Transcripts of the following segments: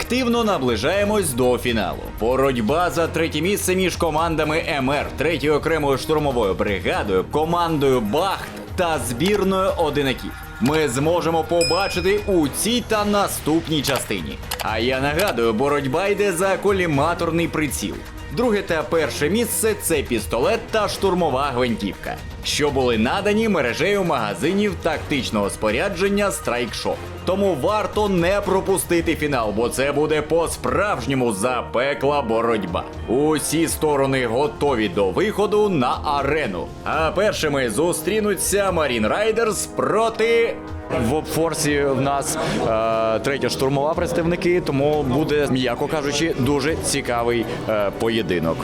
Активно наближаємось до фіналу. Боротьба за третє місце між командами МР, третьою окремою штурмовою бригадою, командою Бахт та збірною одинаків. Ми зможемо побачити у цій та наступній частині. А я нагадую, боротьба йде за коліматорний приціл. Друге та перше місце це пістолет та штурмова гвинтівка, що були надані мережею магазинів тактичного спорядження Shop. Тому варто не пропустити фінал, бо це буде по-справжньому запекла боротьба. Усі сторони готові до виходу на арену. А першими зустрінуться Marine Riders проти в форсі в нас е, третя штурмова представники, тому буде, м'яко кажучи, дуже цікавий е, поєдинок.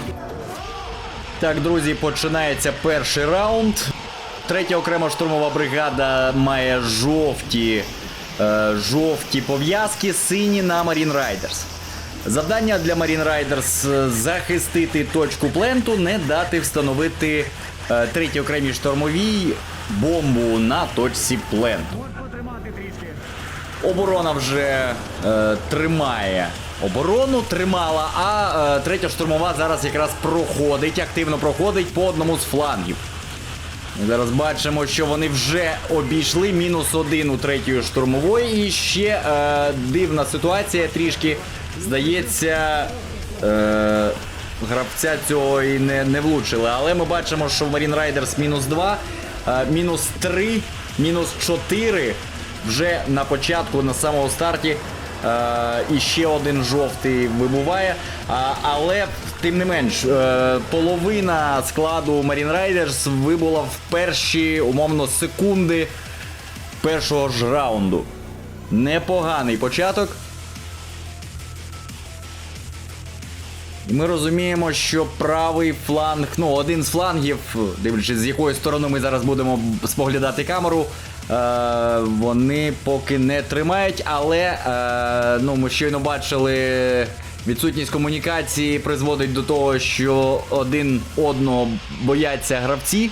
Так, друзі, починається перший раунд. Третя окрема штурмова бригада має жовті, е, жовті пов'язки, сині на Marine Riders. Завдання для Marine Riders е, захистити точку пленту, не дати встановити е, третій окремій штурмовій бомбу на точці пленту. Оборона вже е, тримає. Оборону тримала, а е, третя штурмова зараз якраз проходить, активно проходить по одному з флангів. Зараз бачимо, що вони вже обійшли мінус один у третьої штурмової. І ще е, дивна ситуація трішки. Здається, е, гравця цього і не, не влучили. Але ми бачимо, що в Marine Riders мінус 2, е, мінус 3, мінус 4 вже на початку, на самому старті. Е, і ще один жовтий вибуває. Але тим не менш, е, половина складу Marine Riders вибула в перші умовно секунди першого ж раунду. Непоганий початок. І Ми розуміємо, що правий фланг, ну, один з флангів, дивлячись, з якої сторони ми зараз будемо споглядати камеру, е, вони поки не тримають, але е, ну, ми щойно бачили, відсутність комунікації призводить до того, що один одного бояться гравці.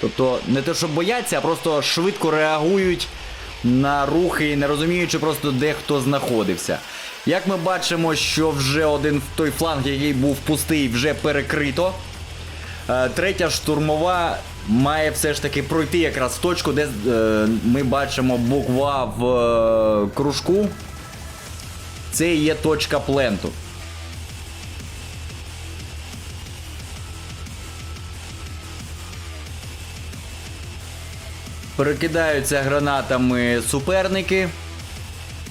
Тобто не те, що бояться, а просто швидко реагують на рухи, не розуміючи просто де хто знаходився. Як ми бачимо, що вже один той фланг, який був пустий, вже перекрито. Е, Третя штурмова має все ж таки пройти якраз в точку, де е, ми бачимо буква в е, кружку. Це є точка пленту. Перекидаються гранатами суперники.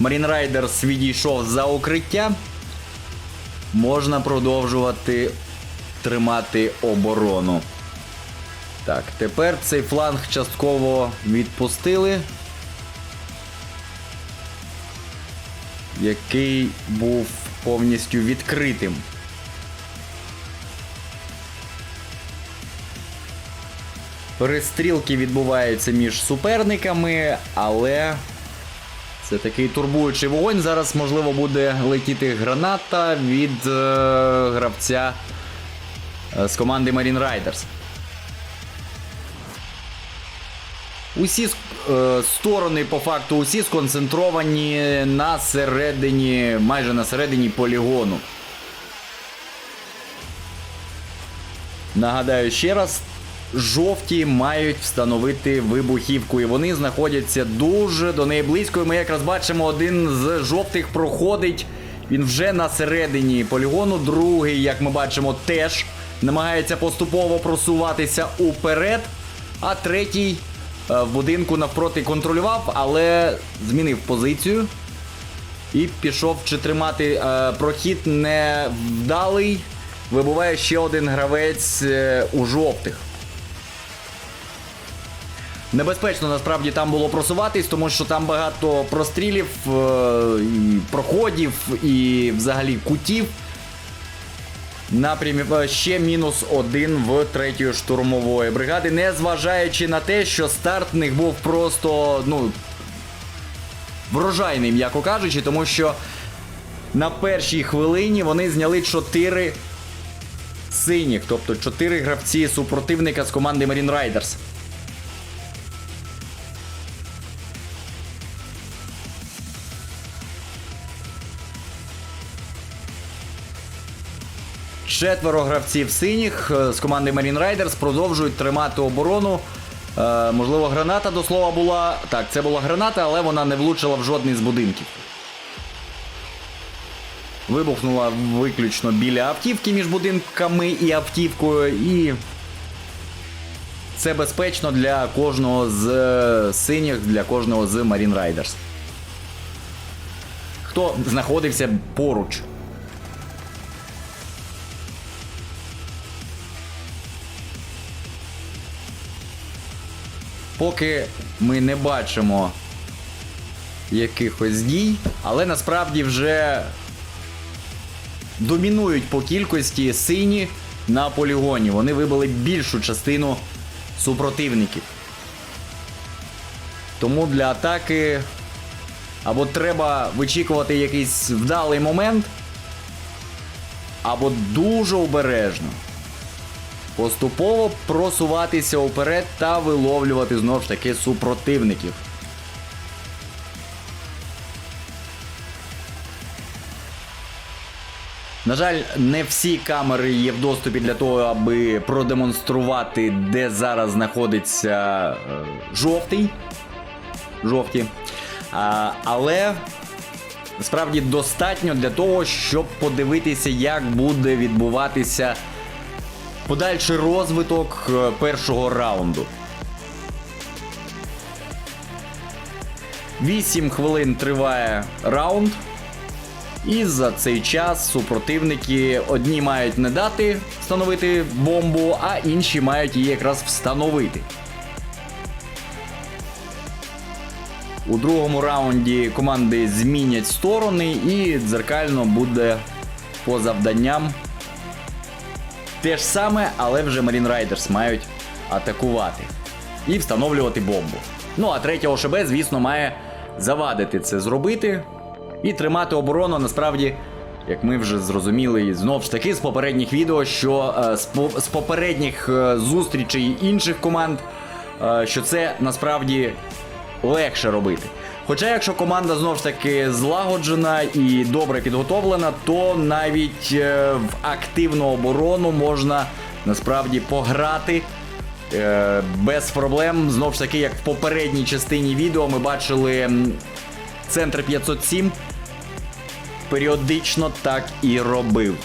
Riders відійшов за укриття. Можна продовжувати тримати оборону. Так, тепер цей фланг частково відпустили. Який був повністю відкритим. Перестрілки відбуваються між суперниками, але це такий турбуючий вогонь. Зараз, можливо, буде летіти граната від е, гравця е, з команди Marine Riders. Усі е, сторони, по факту, усі сконцентровані на середині, майже на середині полігону. Нагадаю ще раз, жовті мають встановити вибухівку, і вони знаходяться дуже до неї близько. І ми якраз бачимо, один з жовтих проходить. Він вже на середині полігону. Другий, як ми бачимо, теж намагається поступово просуватися уперед. А третій е, в будинку навпроти контролював, але змінив позицію. І пішов чи тримати е, прохід невдалий. Вибуває ще один гравець е, у жовтих. Небезпечно насправді там було просуватись, тому що там багато прострілів, е, і проходів і взагалі кутів. Напрямів е, ще мінус один в третьої штурмової бригади, незважаючи на те, що старт в них був просто, ну, врожайний, м'яко кажучи, тому що на першій хвилині вони зняли 4 синіх, тобто 4 гравці супротивника з команди Marine Riders. Четверо гравців синіх е, з команди Marine Riders продовжують тримати оборону. Е, можливо, граната до слова була. Так, це була граната, але вона не влучила в жодний з будинків. Вибухнула виключно біля автівки між будинками і автівкою, і це безпечно для кожного з е, синіх, для кожного з Marine Riders. Хто знаходився поруч. Поки ми не бачимо якихось дій, але насправді вже домінують по кількості сині на полігоні. Вони вибили більшу частину супротивників. Тому для атаки або треба вичікувати якийсь вдалий момент, або дуже обережно. Поступово просуватися вперед та виловлювати знову ж таки супротивників. На жаль, не всі камери є в доступі для того, аби продемонструвати, де зараз знаходиться е, жовтий. Жовті. А, але справді достатньо для того, щоб подивитися, як буде відбуватися подальший розвиток е, першого раунду. 8 хвилин триває раунд. І за цей час супротивники одні мають не дати встановити бомбу, а інші мають її якраз встановити. У другому раунді команди змінять сторони і дзеркально буде по завданням те ж саме, але вже Marine Riders мають атакувати і встановлювати бомбу. Ну а третя ОШБ, звісно, має завадити це зробити і тримати оборону насправді. Як ми вже зрозуміли, і знов ж таки з попередніх відео, що е, з, по- з попередніх е, зустрічей інших команд, е, що це насправді легше робити. Хоча, якщо команда знов ж таки злагоджена і добре підготовлена, то навіть е, в активну оборону можна насправді пограти е, без проблем. Знов ж таки, як в попередній частині відео ми бачили центр 507 періодично так і робив.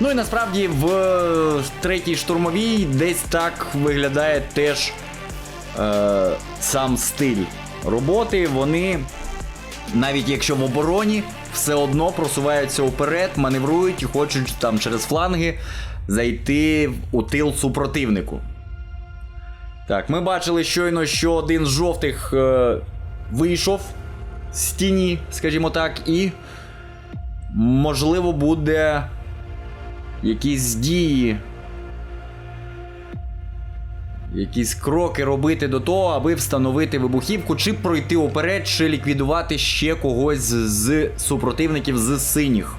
Ну і насправді в третій штурмовій десь так виглядає теж е, сам стиль роботи. Вони, навіть якщо в обороні, все одно просуваються вперед, маневрують і хочуть там через фланги зайти у тил супротивнику. Так, ми бачили щойно, що один з жовтих е, вийшов з тіні, скажімо так, і можливо буде якісь дії, якісь кроки робити до того, аби встановити вибухівку, чи пройти уперед, чи ліквідувати ще когось з- супротивників з синіх.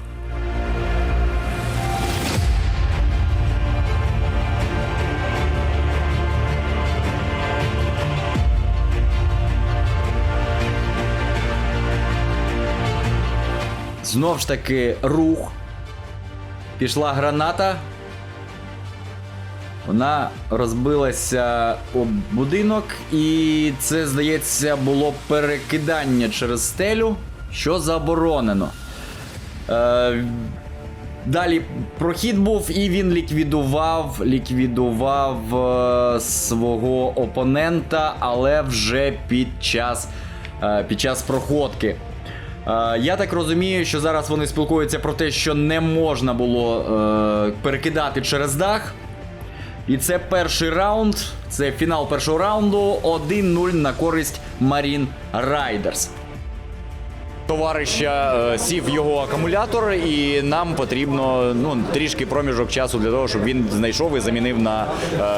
Знов ж таки рух. Пішла граната. Вона розбилася об будинок, і це, здається, було перекидання через стелю, що заборонено. Е, далі прохід був, і він ліквідував, ліквідував е, свого опонента, але вже під час, е, під час проходки. Е, Я так розумію, що зараз вони спілкуються про те, що не можна було е, перекидати через дах. І це перший раунд, це фінал першого раунду. 1-0 на користь Marine Riders. Товариша е, сів його акумулятор, і нам потрібно ну трішки проміжок часу для того, щоб він знайшов і замінив на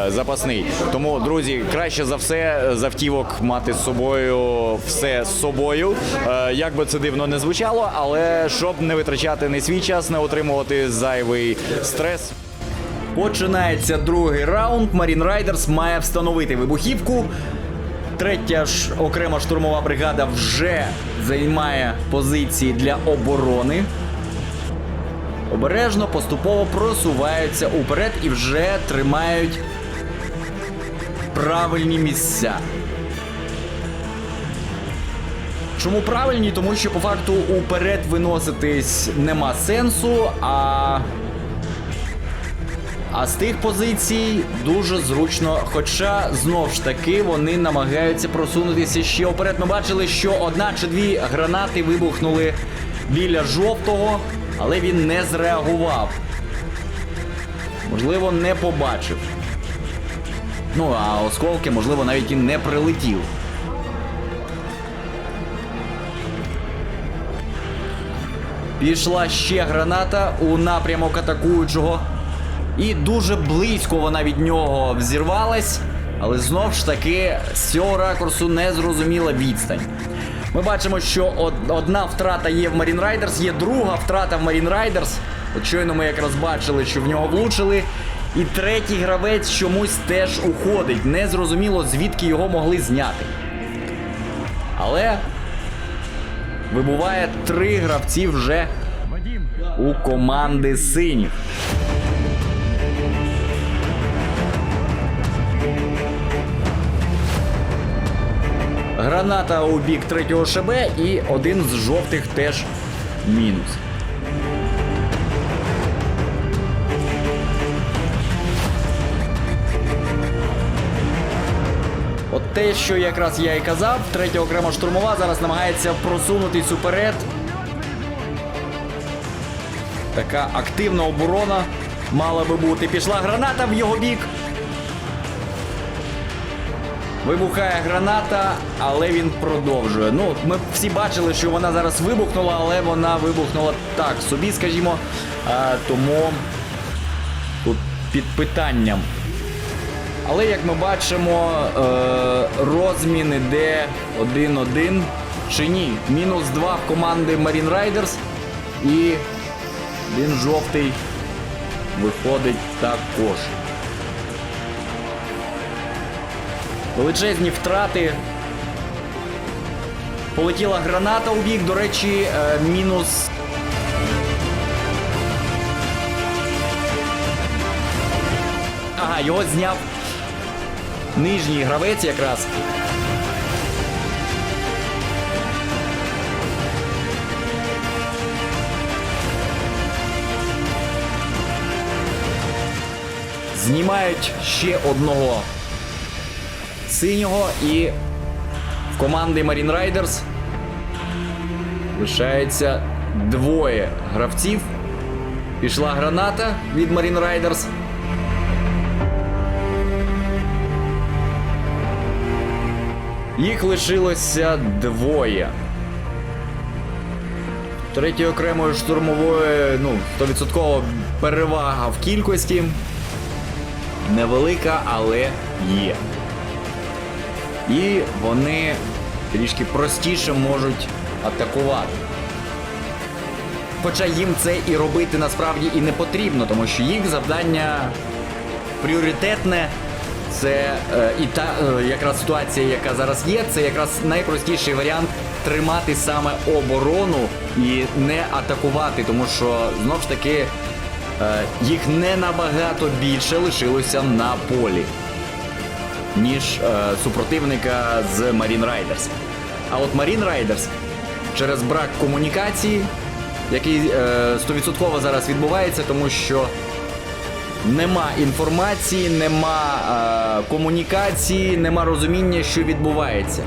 е, запасний. Тому, друзі, краще за все з автівок мати з собою все з собою. Е, як би це дивно не звучало, але щоб не витрачати не свій час, не отримувати зайвий стрес. Починається другий раунд. Marine Riders має встановити вибухівку. Третя ж окрема штурмова бригада вже займає позиції для оборони. обережно поступово просуваються уперед і вже тримають правильні місця. Чому правильні? Тому що по факту уперед виноситись нема сенсу, а. А з тих позицій дуже зручно. Хоча знов ж таки вони намагаються просунутися ще вперед. Ми бачили, що одна чи дві гранати вибухнули біля жовтого, але він не зреагував. Можливо, не побачив. Ну, а осколки, можливо, навіть і не прилетів. Пішла ще граната у напрямок атакуючого. І дуже близько вона від нього взірвалась, але знов ж таки з цього ракурсу не зрозуміла відстань. Ми бачимо, що одна втрата є в Marine Riders, є друга втрата в Marine Riders. От щойно ми якраз бачили, що в нього влучили. І третій гравець чомусь теж уходить. Незрозуміло, звідки його могли зняти. Але вибуває три гравці вже у команди синіх. Граната у бік третього ШБ і один з жовтих теж мінус. От те, що якраз я і казав, третя окрема штурмова зараз намагається просунутись уперед. Така активна оборона мала би бути. Пішла граната в його бік. Вибухає граната, але він продовжує. Ну, ми всі бачили, що вона зараз вибухнула, але вона вибухнула так собі, скажімо. А, тому тут під питанням. Але як ми бачимо, е, розмін іде 1-1 чи ні. Мінус 2 в команди Marine Riders. І він жовтий виходить також. Величезні втрати. Полетіла граната у бік, до речі, е, мінус. Ага, його зняв нижній гравець якраз. Знімають ще одного синього і в команди Marine Riders лишається двоє гравців. Пішла граната від Marine Riders. Їх лишилося двоє. Третьої окремої штурмової, ну, 100% перевага в кількості. Невелика, але є. І вони трішки простіше можуть атакувати. Хоча їм це і робити насправді і не потрібно, тому що їх завдання пріоритетне. Це е, і та е, якраз ситуація, яка зараз є, це якраз найпростіший варіант тримати саме оборону і не атакувати, тому що знов ж таки е, їх не набагато більше лишилося на полі ніж е, супротивника з Marine Riders. А от Marine Riders через брак комунікації, який е, 100% зараз відбувається, тому що нема інформації, нема е, комунікації, нема розуміння, що відбувається.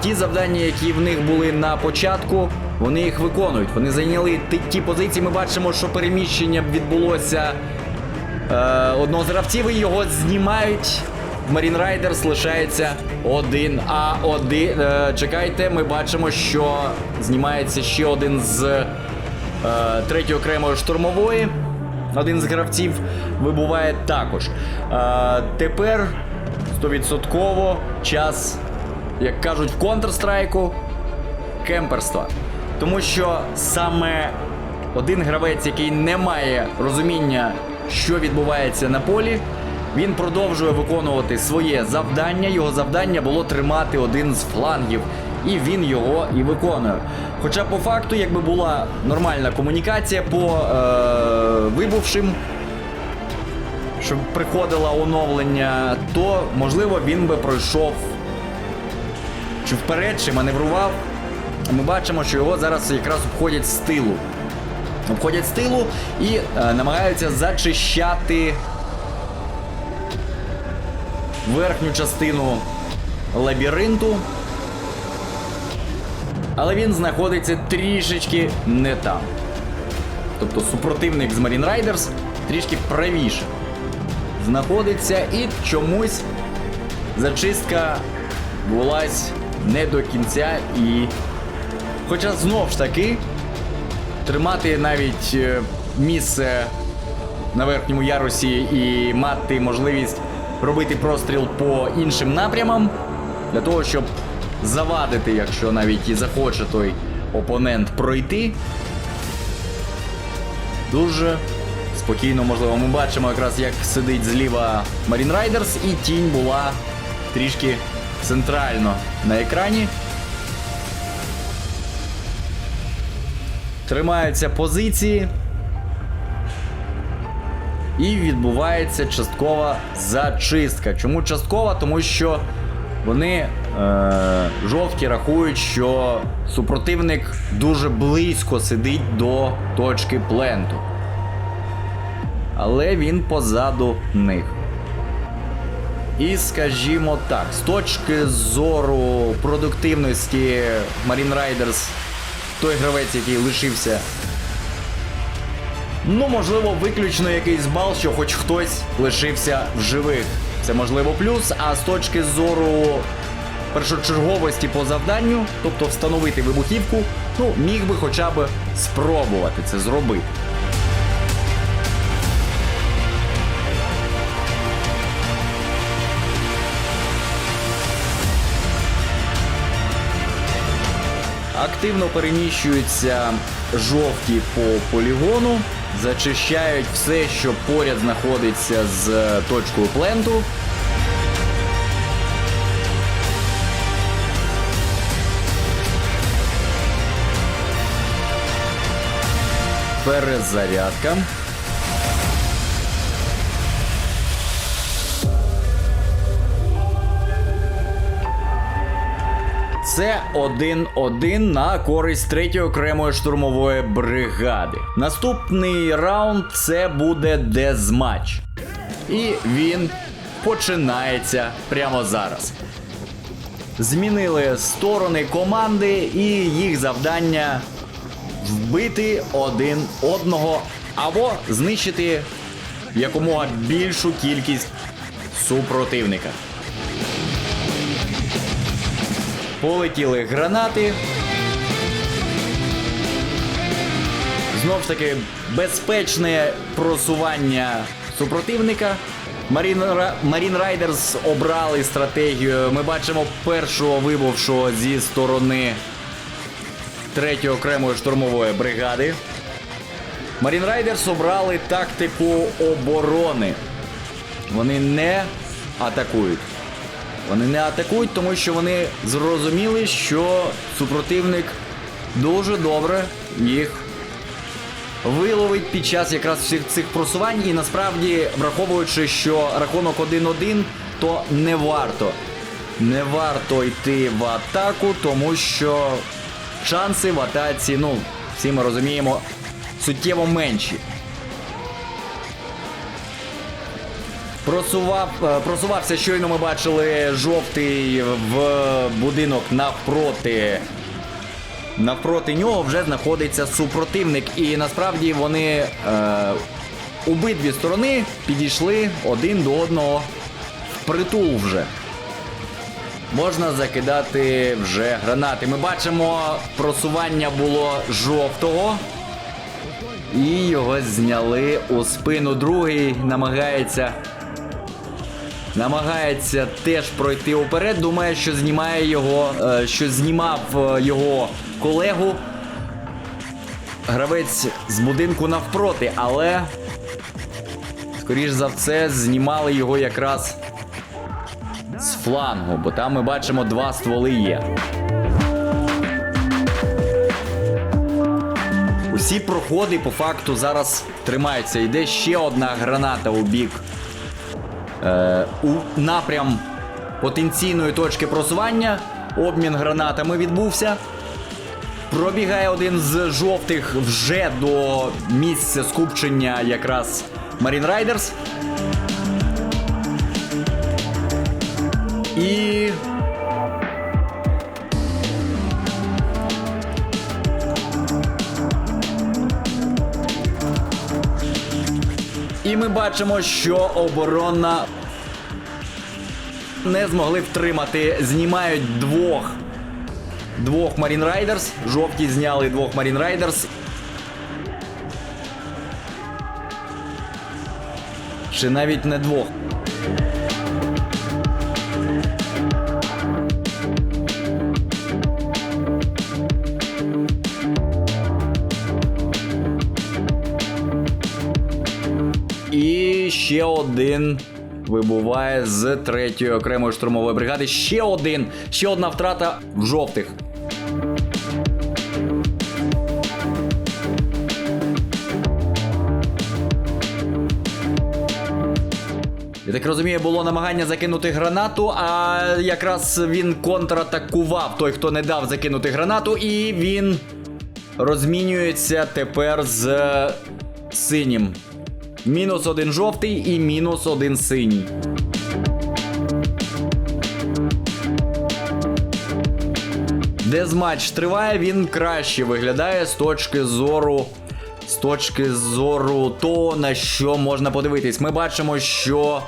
Ті завдання, які в них були на початку, вони їх виконують. Вони зайняли ті, ті позиції. Ми бачимо, що переміщення відбулося е, одного з гравців, і його знімають. Marine Riders лишається один. А один. Е, чекайте, ми бачимо, що знімається ще один з е, третьої окремої штурмової. Один з гравців вибуває також. Е, тепер 100% час, як кажуть в Counter-Strike, кемперства. Тому що саме один гравець, який не має розуміння, що відбувається на полі, він продовжує виконувати своє завдання. Його завдання було тримати один з флангів. і він його і виконує. Хоча по факту, якби була нормальна комунікація по е, вибувшим, щоб приходило оновлення, то можливо він би пройшов чи вперед, чи маневрував. Ми бачимо, що його зараз якраз обходять з тилу. Обходять з тилу і е, намагаються зачищати верхню частину лабіринту. Але він знаходиться трішечки не там. Тобто супротивник з Marine Riders трішки правіше знаходиться і чомусь зачистка булась не до кінця і. Хоча знов ж таки тримати навіть е, місце на верхньому ярусі і мати можливість робити простріл по іншим напрямам для того, щоб завадити, якщо навіть і захоче той опонент пройти. Дуже спокійно, можливо, ми бачимо якраз, як сидить зліва Marine Riders, і тінь була трішки центрально на екрані. Тримаються позиції. І відбувається часткова зачистка. Чому часткова? Тому що вони е, жовті рахують, що супротивник дуже близько сидить до точки пленту. Але він позаду них. І скажімо так, з точки зору продуктивності Marine Riders, той гравець, який лишився Ну, можливо, виключно якийсь бал, що хоч хтось лишився в живих. Це можливо плюс. А з точки зору першочерговості по завданню, тобто встановити вибухівку, ну, міг би хоча б спробувати це зробити. Активно переміщуються жовті по полігону, зачищають все, що поряд знаходиться з точкою пленту. Перезарядка. Це 1-1 на користь третьої окремої штурмової бригади. Наступний раунд це буде дезматч. І він починається прямо зараз. Змінили сторони команди, і їх завдання вбити один одного або знищити якомога більшу кількість супротивника. Полетіли гранати. Знов ж таки, безпечне просування супротивника. Ra- Marine обрали стратегію. Ми бачимо першого вибувшого зі сторони третьої окремої штурмової бригади. Marine Riders обрали тактику оборони. Вони не атакують. Вони не атакують, тому що вони зрозуміли, що супротивник дуже добре їх виловить під час якраз всіх цих просувань. І насправді, враховуючи, що рахунок 1-1, то не варто. Не варто йти в атаку, тому що шанси в атаці, ну, всі ми розуміємо, суттєво менші. Просував, е, просувався, щойно ми бачили жовтий в будинок навпроти. Навпроти нього вже знаходиться супротивник. І насправді вони е, обидві сторони підійшли один до одного впритул вже. Можна закидати вже гранати. Ми бачимо, просування було жовтого. І його зняли у спину. Другий намагається Намагається теж пройти уперед. Думає, що знімає його, е, що знімав е, його колегу. Гравець з будинку навпроти, але, скоріш за все, знімали його якраз з флангу, бо там ми бачимо два стволи є. Усі проходи по факту зараз тримаються. Йде ще одна граната у бік Е, у напрям потенційної точки просування. Обмін гранатами відбувся. Пробігає один з жовтих вже до місця скупчення якраз Marine Riders. І. І ми бачимо, що оборона не змогли втримати. Знімають двох. Двох Marine Riders. Жовті зняли двох Marine Riders. Чи навіть не двох. І ще один вибуває з третьої окремої штурмової бригади. Ще один, ще одна втрата в жовтих. Я так розумію, було намагання закинути гранату, а якраз він контратакував той, хто не дав закинути гранату, і він розмінюється тепер з синім. Мінус один жовтий і мінус один синій. Дезматч триває, він краще виглядає з точки зору. З точки зору того, на що можна подивитись. Ми бачимо, що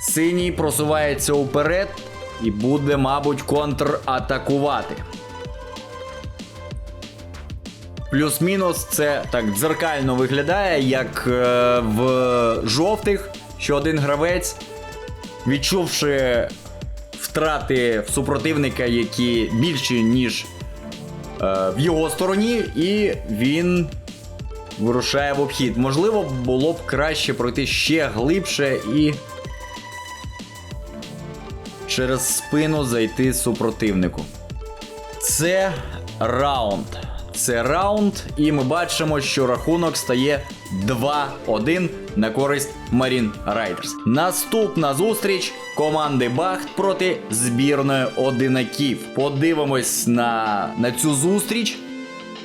синій просувається уперед і буде, мабуть, контратакувати. Плюс-мінус це так дзеркально виглядає, як е, в жовтих, що один гравець, відчувши втрати в супротивника, які більші, ніж е, в його стороні, і він вирушає в обхід. Можливо, було б краще пройти ще глибше і через спину зайти супротивнику. Це раунд. Це раунд, і ми бачимо, що рахунок стає 2-1 на користь Marine Riders. Наступна зустріч команди Бахт проти збірної одинаків. Подивимось на, на цю зустріч.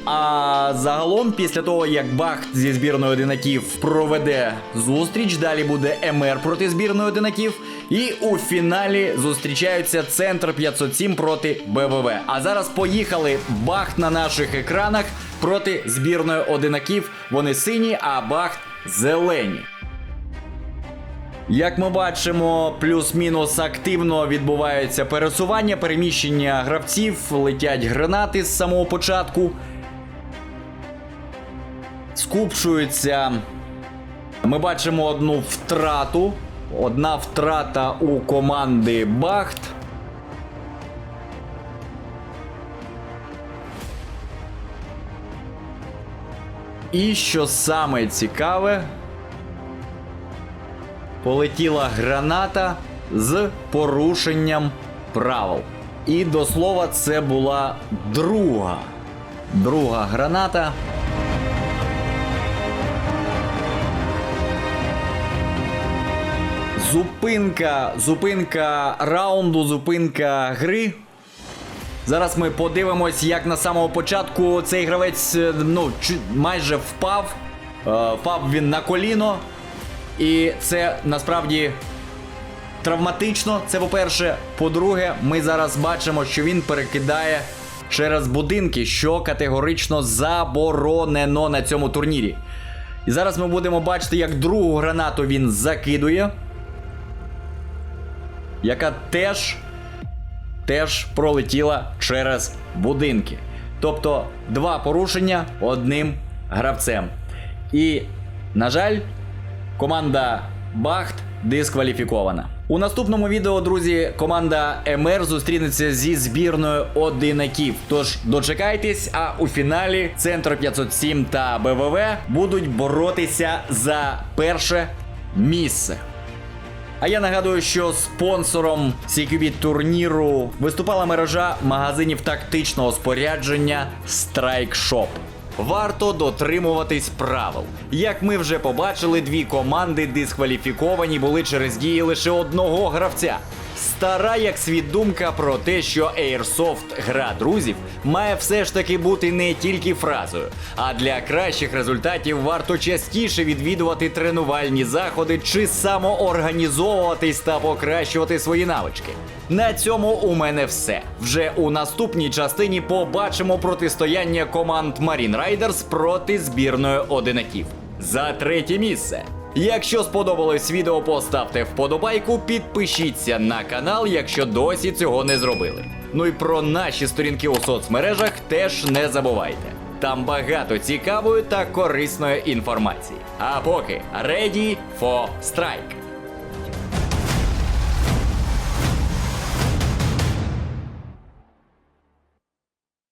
А загалом, після того, як Бахт зі збірною одинаків проведе зустріч, далі буде МР проти збірної одинаків. І у фіналі зустрічаються центр 507 проти БВВ. А зараз поїхали Бахт на наших екранах проти збірної одинаків. Вони сині, а Бахт зелені. Як ми бачимо, плюс-мінус активно відбувається пересування, переміщення гравців, летять гранати з самого початку. Скупчуються. Ми бачимо одну втрату. Одна втрата у команди Бахт. І що саме цікаве, полетіла граната з порушенням правил. І до слова, це була друга. Друга граната. Зупинка, зупинка раунду, зупинка гри. Зараз ми подивимось, як на самого початку цей гравець е, ну, майже впав. Е, Впав він на коліно. І це насправді травматично. Це по-перше. По-друге, ми зараз бачимо, що він перекидає через будинки, що категорично заборонено на цьому турнірі. І зараз ми будемо бачити, як другу гранату він закидує яка теж, теж пролетіла через будинки. Тобто два порушення одним гравцем. І, на жаль, команда Бахт дискваліфікована. У наступному відео, друзі, команда МР зустрінеться зі збірною одинаків. Тож дочекайтесь, а у фіналі Центр 507 та БВВ будуть боротися за перше місце. А я нагадую, що спонсором CQB турніру виступала мережа магазинів тактичного спорядження Strike Shop. Варто дотримуватись правил. Як ми вже побачили, дві команди дискваліфіковані були через дії лише одного гравця. Стара як світ думка про те, що Airsoft гра друзів має все ж таки бути не тільки фразою, а для кращих результатів варто частіше відвідувати тренувальні заходи чи самоорганізовуватись та покращувати свої навички. На цьому у мене все. Вже у наступній частині побачимо протистояння команд Marine Riders проти збірної одинаків за третє місце. Якщо сподобалось відео, поставте вподобайку, підпишіться на канал, якщо досі цього не зробили. Ну і про наші сторінки у соцмережах теж не забувайте. Там багато цікавої та корисної інформації. А поки ready for strike!